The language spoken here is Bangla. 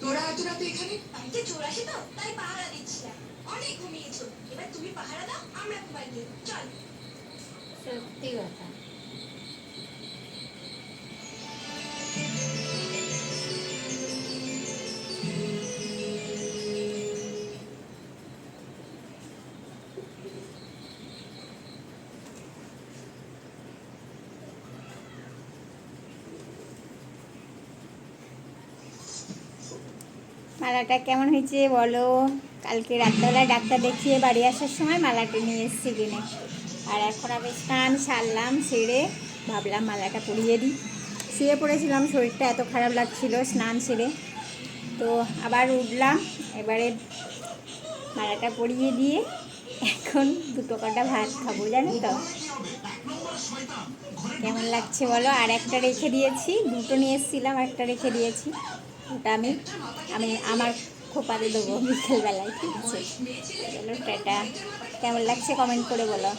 তোরা এত রাতে এখানে? বাড়িতে চোর তাই পাহারা দিচ্ছিলাম অনেক ঘুমিয়েছো। এবার তুমি পাহারা দাও আমরা ঘুমাই চল। সত্যি কথা। মালাটা কেমন হয়েছে বলো? কালকে রাত্রেবেলায় ডাক্তার দেখিয়ে বাড়ি আসার সময় মালাটা নিয়ে এসেছি কিনে। আর এখন আমি স্নান সারলাম, সেরে ভাবলাম মালাটা পরিয়ে দিই। শুয়ে পড়েছিলাম, শরীরটা এত খারাপ লাগছিল স্নান সেরে। তো আবার উঠলাম, এবারে মালাটা পরিয়ে দিয়ে এখন দুটো কটা ভাত খাব, জানো তো? কেমন লাগছে বলো? আর একটা রেখে দিয়েছি, দুটো নিয়ে এসেছিলাম, একটা রেখে দিয়েছি। ওটা আমি আমি আমার খোপাতে দেবো বিকেলবেলায়, ঠিক আছে? টাটা। কেমন লাগছে? কমেন্ট করে বলো।